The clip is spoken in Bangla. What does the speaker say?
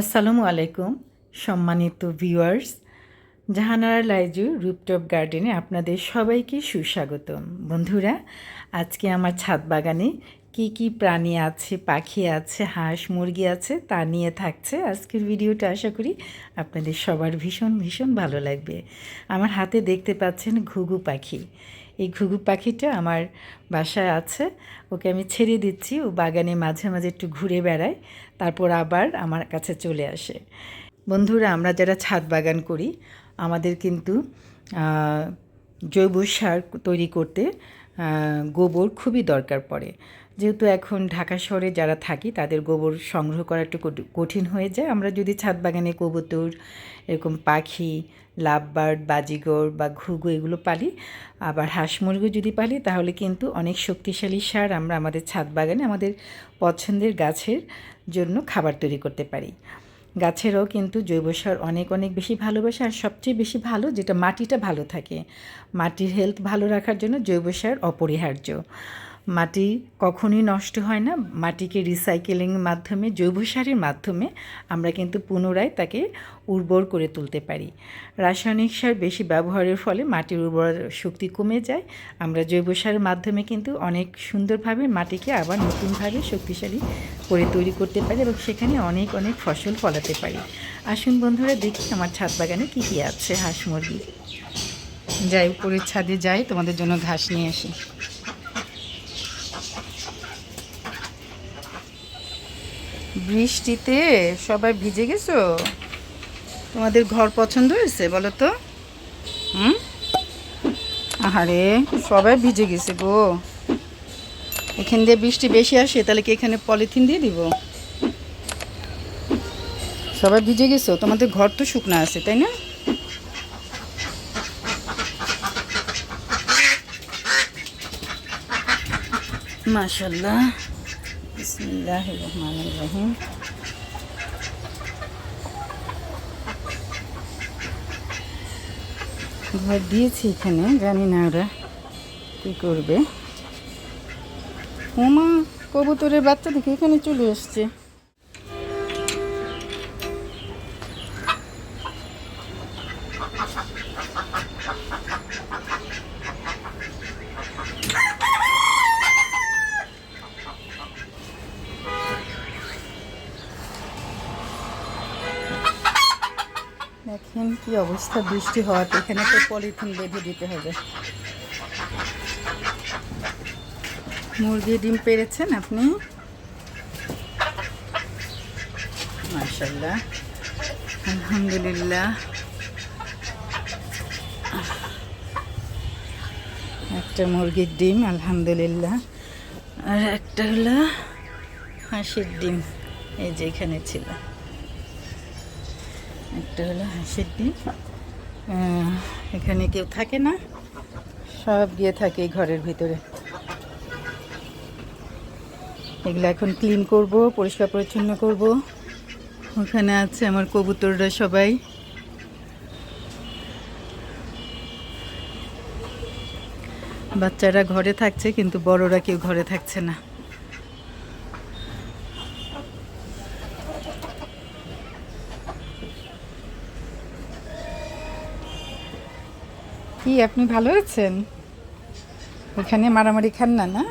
আসসালামু আলাইকুম, সম্মানিত ভিউয়ার্স। জাহানারা লাইজু রুপটপ গার্ডেনে আপনাদের সবাইকে সুস্বাগতম। বন্ধুরা, আজকে আমার ছাদ বাগানে কি কি প্রাণী আছে, পাখি আছে, হাঁস, মুরগি আছে, তা নিয়ে থাকছে আজকের ভিডিওটা আশা করি আপনাদের সবার ভীষণ ভীষণ ভালো লাগবে। আমার হাতে দেখতে পাচ্ছেন ঘুঘু পাখি। এই ঘুঘু পাখিটা আমার বাসায় আছে। ওকে আমি ছেড়ে দিচ্ছি। ও বাগানে মাঝে মাঝে একটু ঘুরে বেড়ায়, তারপর আবার আমার কাছে চলে আসে। বন্ধুরা, আমরা যারা ছাদ বাগান করি, আমাদের কিন্তু জৈব সার তৈরি করতে গোবর খুবই দরকার পড়ে। যেহেতু এখন ঢাকা শহরে যারা থাকি, তাদের গোবর সংগ্রহ করা একটু কঠি- কঠিন হয়ে যায়। আমরা যদি ছাদ বাগানে কবুতর, এরকম পাখি, লাভবার্ড, বাজিগর বা ঘুঘু এগুলো পালি, আবার হাঁস মুরগি যদি পালি, তাহলে কিন্তু অনেক শক্তিশালী সার আমরা আমাদের ছাদ বাগানে আমাদের পছন্দের গাছের জন্য খাবার তৈরি করতে পারি। গাছেরও কিন্তু জৈব সার অনেক অনেক বেশি ভালোবাসে আর সবচেয়ে বেশি ভালো যেটা মাটিটা ভালো থাকে। মাটির হেলথ ভালো রাখার জন্য জৈব সার অপরিহার্য। মাটি কখনোই নষ্ট হয় না। মাটিকে রিসাইকেলিংয়ের মাধ্যমে, জৈব সারের মাধ্যমে আমরা কিন্তু পুনরায় তাকে উর্বর করে তুলতে পারি। রাসায়নিক সার বেশি ব্যবহারের ফলে মাটির উর্বর শক্তি কমে যায়। আমরা জৈব সারের মাধ্যমে কিন্তু অনেক সুন্দরভাবে মাটিকে আবার নতুনভাবে শক্তিশালী করে তৈরি করতে পারি এবং সেখানে অনেক অনেক ফসল ফলাতে পারি। আসুন বন্ধুরা দেখি আমার ছাদ বাগানে কী কী আছে হাঁস মুরগি। যাই উপরের ছাদে যাই, তোমাদের জন্য ঘাস নিয়ে আসি। বৃষ্টিতে সবাই ভিজে গেছো? তোমাদের ঘর পছন্দ হয়েছে বলো তো? হুম? আহারে, সবাই ভিজে গেছে গো। এখান দিয়ে বৃষ্টি বেশি আসে, তাহলে কি এখানে পলিথিন দিয়ে দিব? সবাই ভিজে গেছো? তোমাদের ঘর তো শুকনা আছে, তাই না? মাশাল্লাহ বিসমিল্লাহ রহমান রহিম ঘর দিয়েছি এখানে, জানি না ওরা কী করবে। ওমা কবুতরের বাচ্চা দেখে এখানে চলে এসছে। দেখেন কি অবস্থা, বৃষ্টি হওয়াতে। এখানে তো পলিথিন বেঁধে দিতে হবে। মুরগি ডিম পেরেছেন আপনি? মার্শাল্লাহ আলহামদুলিল্লাহ। একটা মুরগির ডিম, আলহামদুলিল্লাহ। আর একটা হলো হাঁসের ডিম, এই যে এখানে ছিল। একটা হলো হাঁসের ডিম। এখানে কেউ থাকে না। সব গিয়ে থাকে ঘরের ভিতরে। এগুলো এখন ক্লিন করব, পরিষ্কার পরিচ্ছন্ন করব। ওখানে আছে আমার কবুতররা সবাই। বাচ্চারা ঘরে থাকছে, কিন্তু বড়রা কেউ ঘরে থাকছে না। কি আপনি ভালো আছেন? ওখানে মারামারি খান না না?